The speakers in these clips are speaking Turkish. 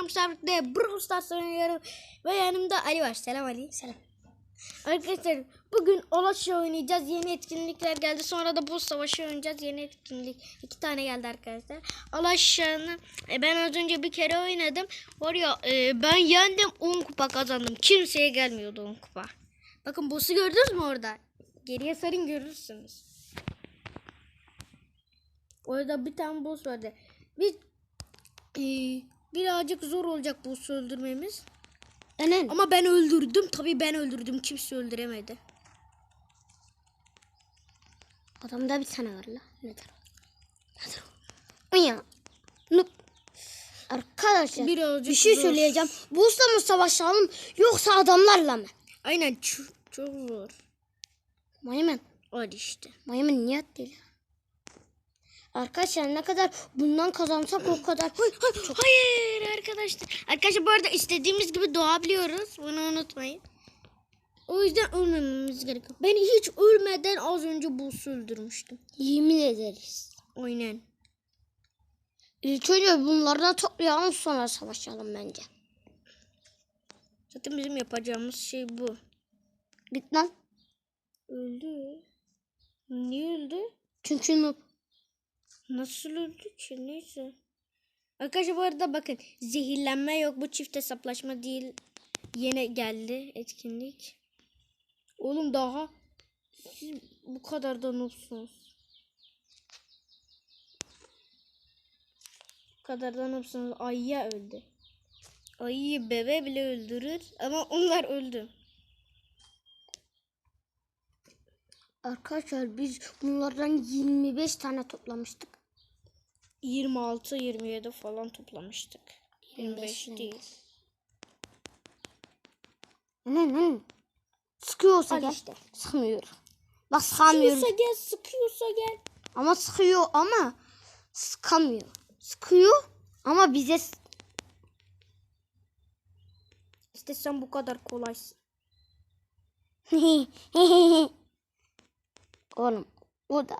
Mahmut Sabit'te Brawl Stars oynuyorum. Ve yanımda Ali var. Selam Ali. Selam. Arkadaşlar bugün Olaşya oynayacağız. Yeni etkinlikler geldi. Sonra da Buz Savaşı oynayacağız. Yeni etkinlik. iki tane geldi arkadaşlar. Olaşya'nı e, ben az önce bir kere oynadım. Var ya e, ben yendim 10 kupa kazandım. Kimseye gelmiyordu 10 kupa. Bakın boss'u gördünüz mü orada? Geriye sarın görürsünüz. Orada bir tane boss vardı. Bir e, birazcık zor olacak boss'u öldürmemiz. Enen. Ama ben öldürdüm. Tabii ben öldürdüm. Kimse öldüremedi. Adamda bir tane var la. Nedir o? Nedir o? Ya. Nup. Arkadaşlar Birazcık bir şey zor. söyleyeceğim. Busla mı savaşalım yoksa adamlarla mı? Aynen çok, çok zor. Maymun. Hadi işte. Maymun niye değil? Arkadaşlar ne kadar bundan kazansak o kadar. Çok... Hayır arkadaşlar. Arkadaşlar bu arada istediğimiz gibi doğabiliyoruz. Bunu unutmayın. O yüzden ölmememiz gerekiyor. Ben hiç ölmeden az önce boss'u öldürmüştüm. Yemin ederiz. Aynen. İlk önce bunlardan toplayalım sonra savaşalım bence. Zaten bizim yapacağımız şey bu. Git lan. Öldü. Niye öldü? Çünkü noob. Nasıl öldü ki? Neyse. Arkadaşlar bu arada bakın zehirlenme yok. Bu çift hesaplaşma değil. Yeni geldi etkinlik. Oğlum daha siz bu kadar da noobsunuz. Bu kadar da noobsunuz. Ayıya öldü. Ayıyı bebe bile öldürür ama onlar öldü. Arkadaşlar biz bunlardan 25 tane toplamıştık. 26 27 falan toplamıştık. 25 25 değil. Ne ne? Sıkıyorsa Al gel. işte. Sıkmıyor. Bak sıkamıyor. Sıkıyorsa gel, sıkıyorsa gel. Ama sıkıyor ama sıkamıyor. Sıkıyor ama bize İşte sen bu kadar kolaysın. Oğlum o da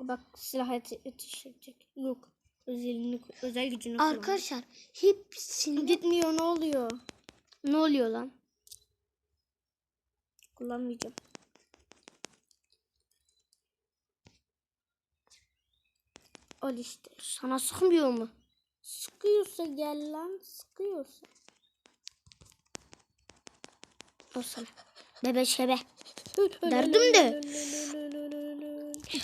Bak silah edecek. Yok. Özelini, özel gücünü kullan. arkadaşlar hepsinde Gitmiyor ne oluyor? ne oluyor lan? Kullanmayacağım. Al işte. Sana sıkmıyor mu? Sıkıyorsa gel lan. Sıkıyorsa. O sana. Bebe şebe. Derdim de.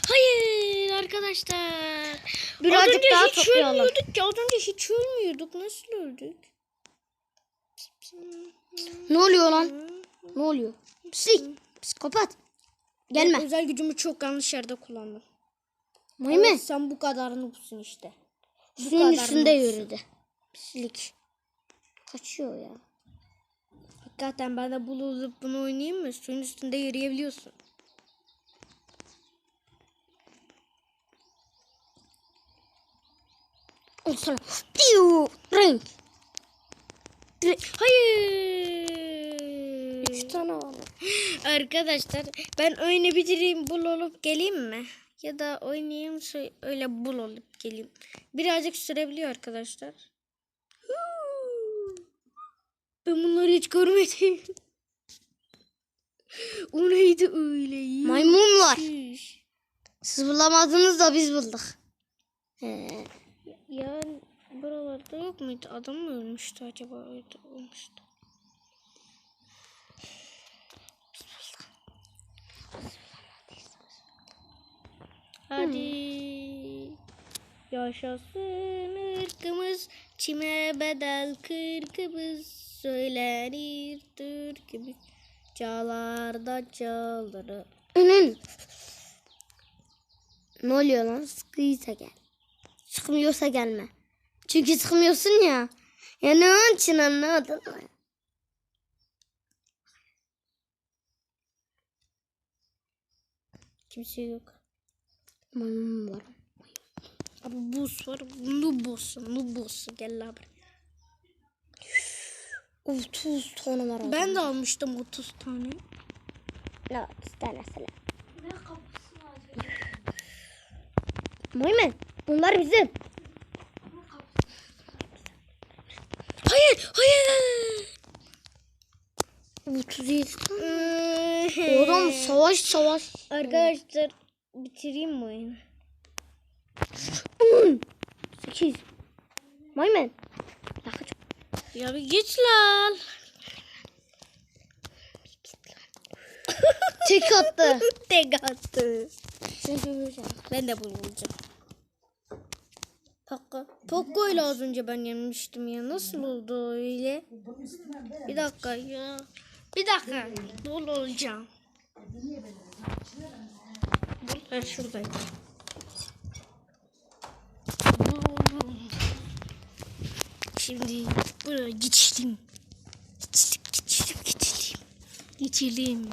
Hayır arkadaşlar. Birazcık az önce daha hiç toplayalım. ölmüyorduk ki. Az önce hiç ölmüyorduk. Nasıl öldük? Ne oluyor lan? Ne oluyor? Psik. Psikopat. Gelme. Özel gücümü çok yanlış yerde kullandım. Maymun. Evet, sen bu kadar noobsun işte. Bu Suyun üstünde yürüdü. Pislik. Kaçıyor ya. Hakikaten ben de bulup bunu oynayayım mı? Suyun üstünde yürüyebiliyorsun. O sana. Piu. Renk. Hayır. Üç tane var. Arkadaşlar ben oyunu bitireyim bul olup geleyim mi? Ya da oynayayım so- öyle bul olup geleyim. Birazcık sürebiliyor arkadaşlar. Ben bunları hiç görmedim. O neydi öyle? Maymunlar. Siz bulamadınız da biz bulduk. He. Ya buralarda yok muydu? Adam mı ölmüştü acaba? Olmuştu. Hadi. Yaşasın ırkımız, çime bedel kırkımız, söylenir türkümüz, çağlarda çağları. Önün. Ne oluyor lan? Sıkıysa gel. Sıkmıyorsa gelme. Çünkü sıkmıyorsun ya. Yani onun için anlamadın mı? Kimse yok. Maymun var. Abi buz var. Nu boss'u. Nu boss'u. Gel la buraya. 30 tane var. Ben de almıştım 30 tane. Ne 30 tane sana. Muhammed bunlar bizim. Hayır, hayır. 37 Oğlum savaş savaş. Arkadaşlar bitireyim mi oyunu? 8. Muhammed. Ya bir git lan. Tek attı. Tek attı. Ben de bunu bulacağım. Dakika. Poco ile az önce ben yenmiştim ya. Nasıl oldu öyle? Bir dakika ya. Bir dakika. Bul olacağım. Bul. Ha şuradaydı. Şimdi buraya geçelim. Geçelim, geçelim, geçelim. Geçelim.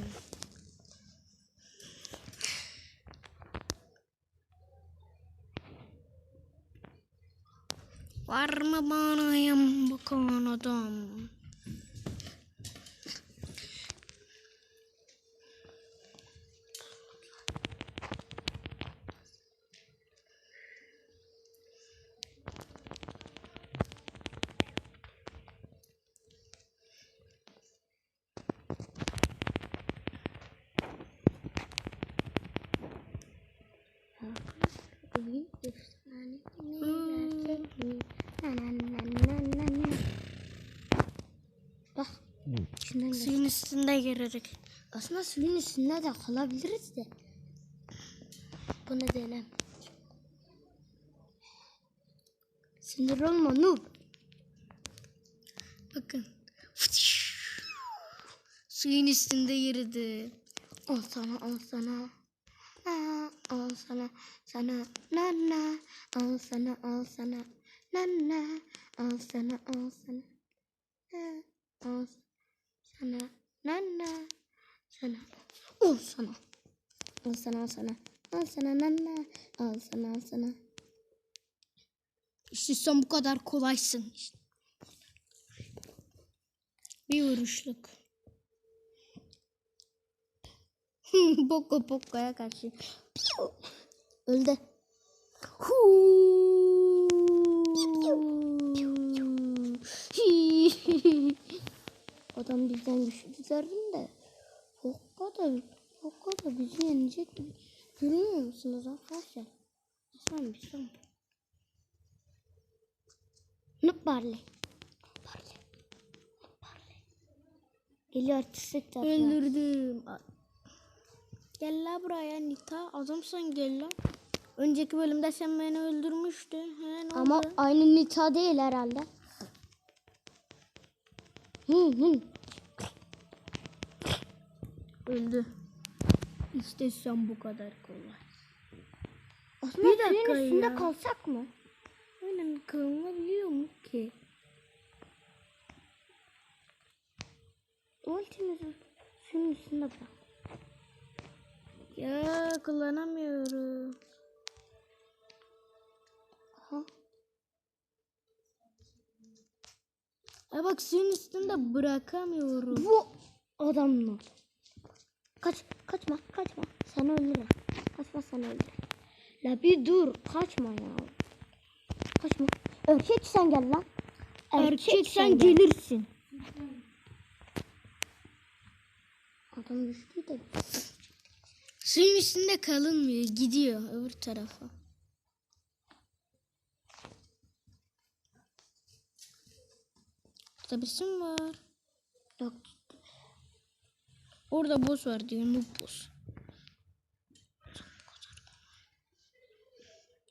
Var mı bana yan bakan adam? Bak. Şundan gel. Suyun üstünde girerek. Aslında suyun üstünde de kalabiliriz de. Bunu dene. Sinir olma noob. Bakın. Suyun üstünde yürüdü. Al sana al sana. Aa, al sana sana na na al sana al sana na na al sana al sana na, al sana na na sana al sana al sana al sana al sana na na al sana al sana İşte sen bu kadar kolaysın. işte. Bir vuruşluk. Boko Boko'ya karşı. öldü. Adam bizden güçlü zerrin de. Hokka da, Hokka da bizi yenecek gibi. Görüyor musunuz arkadaşlar? Sen bir son. Nup Barley. Barley. Barley. Geliyor artistik tarafına. Öldürdüm. Gel la buraya Nita. Adamsın gel la. Önceki bölümde sen beni öldürmüştün. He, ne Ama oldu? aynı Nita değil herhalde. Öldü. İşte sen bu kadar kolay. Aslında Bir dakika suyun üstünde ya. kalsak mı? Öyle mi kalınabiliyor mu ki? Ultimizi suyun üstünde bırak. Ya kullanamıyorum. Bak suyun üstünde bırakamıyorum. Bu adamla. Kaç, kaçma, kaçma. Sana öldürür. Kaçma sana öldürür. La bir dur, kaçma ya. Kaçma. Erkek sen gel lan. Erkek sen gel. gelirsin. Adam düştü de. Suyun üstünde kalınmıyor. Gidiyor öbür tarafa. Burada birisi mi var? Yok. Orada boss var diyor. Noob boss.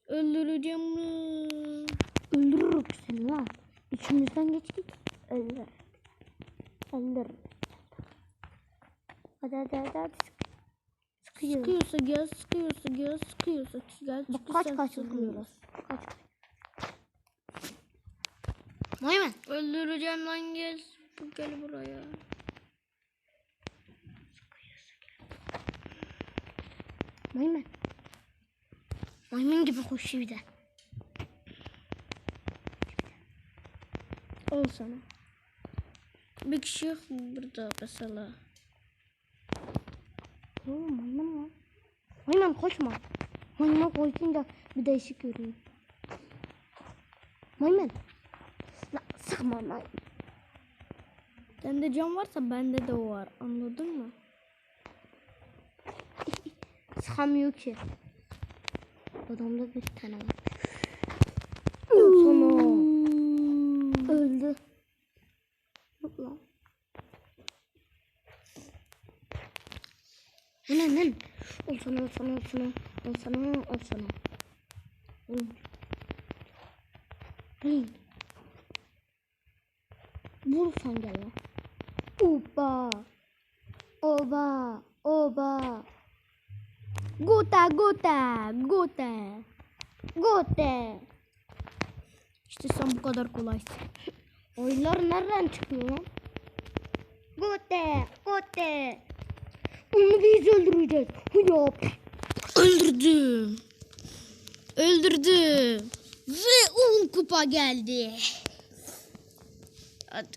Öldüreceğim bunu. Öldürürük seni lan. İçimizden geç git. Öldür. Öldür. Hadi hadi hadi hadi. Sıkıyor. Sıkıyorsa gel, sıkıyorsa gel, sıkıyorsa gel. Bak kaç kaç vuruyoruz. Kaç kaç. Maymun. Öldüreceğim lan gel. Gel buraya. Maymun. Maymun gibi koşuyor bir de. Al sana. Bir kişi yok mu burada mesela? Oo maymun lan. Maymun koşma. Maymun koyunca bir değişik görünüyor. Maymun. La sıkma maymun. Sende can varsa bende de o var. Anladın mı? Sıkamıyor ki. Adamda bir tane var. Sana öldü. Yok lan. Hemen hemen. Ol sana ol sana ol sana. Ol sana ol sana. Oğlum. Hey. Vursan gel lan. Oba. Oba. Oba. Gota gota. Gota. Gota. İşte sen bu kadar kolaysın. Oylar nereden çıkıyor lan? Gote, gote. Onu biz öldüreceğiz. Hıyap. Öldürdüm. Öldürdüm. Ve 10 kupa geldi.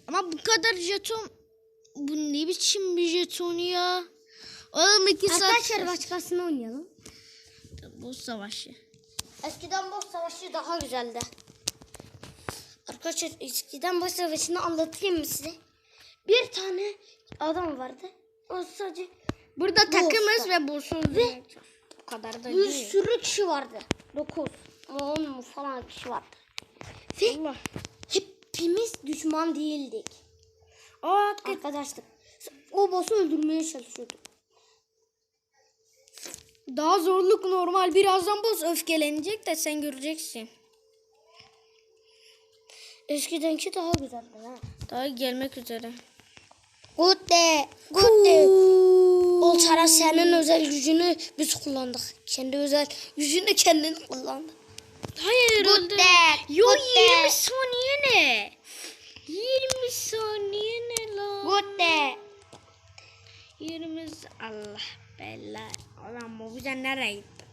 Ama bu kadar jeton bu ne biçim bir jeton ya? Oğlum iki saat. Arkadaşlar başkasını oynayalım. Bu savaşı. Eskiden boss savaşı daha güzeldi. Arkadaşlar eskiden boss savaşını anlatayım mı size? Bir tane adam vardı. O sadece Burada takımız olsa. ve boss'u Ve- Bu kadar da bir sürü kişi vardı. 9 10 mu falan kişi vardı. Ve Allah. Hepimiz düşman değildik. Aa. Arkadaşlar o boss'u öldürmeye çalışıyorduk. Daha zorluk normal. Birazdan boss öfkelenecek de sen göreceksin. Eskidenki daha güzeldi ha. Daha gelmek üzere. Good day, good day. O Tara senin özel gücünü biz kullandık. Kendi özel gücünü kendin kullandı. Hayır Good öldü. Yo good 20 day. saniye ne? 20 saniye ne lan? Good day. 20 Allah bella. Ulan bu bize nereye gitti?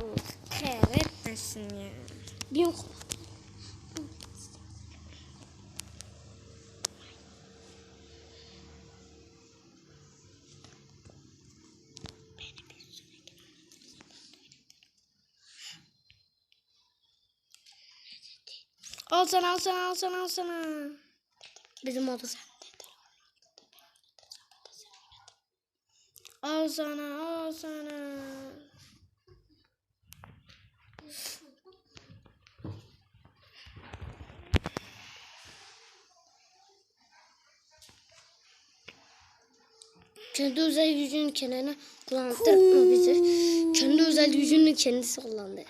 Allah kahretmesin ya. Al sana al sana al sana al sana. bizim adı Al sana al sana. Kendi özel gücünü kendine kullandırma bizi. Kendi özel gücünü kendisi kullandı.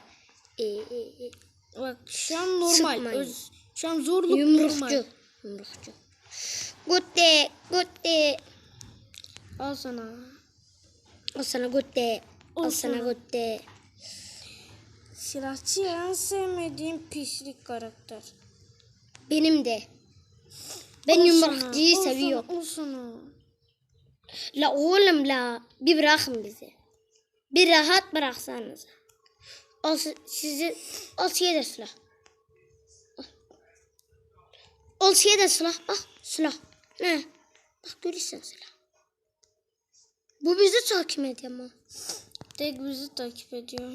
Ee, e, e. Bak şu an normal. Sıkmayın. Öz, şu an zorluk normal. Yumrukçu. Yumrukçu. Good day, good day. Al sana. O sana day. O Al sana day. Silahçı en sevmediğim pislik karakter. Benim de. Ben Al yumrukçuyu al seviyorum. Al sana. La oğlum la. Bir bırakın bizi. Bir rahat bıraksanız. Si- sizi. Al size de silah. De silah. Bak silah. Ne? Bak görüyorsun silah. Bu bizi takip ediyor ama. Tek bizi takip ediyor.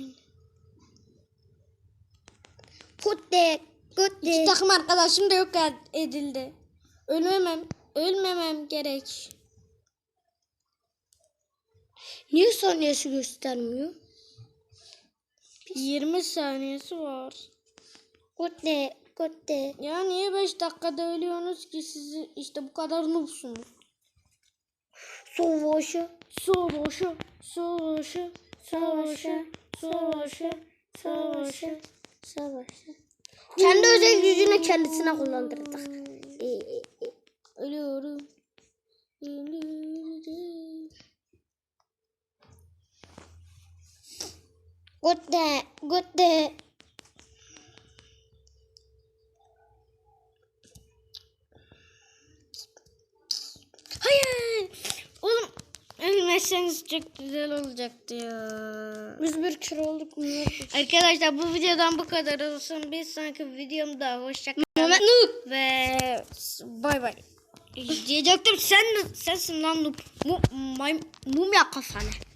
Day. Good day. Takım arkadaşım da yok ed- edildi. Ölmemem, ölmemem gerek. Niye saniyesi göstermiyor? 20 saniyesi var. Good day. Ya niye 5 dakikada ölüyorsunuz ki sizi işte bu kadar noobsunuz. Savaşı. Savaşı, savaşı, savaşı, savaşı, savaşı. Savaşı. Kendi özel gücünü kendisine iyi, iyi. Ölüyorum. Ölüyorum. Good day. Good day. Hayır. Oğlum ölmezseniz çok güzel olacaktı ya. Biz bir kere olduk? Arkadaşlar bu videodan bu kadar olsun. Bir sonraki videomda hoşçakalın. Ve bay bay. Diyecektim sen sensin lan noob. Mu, may, mumya kafanı.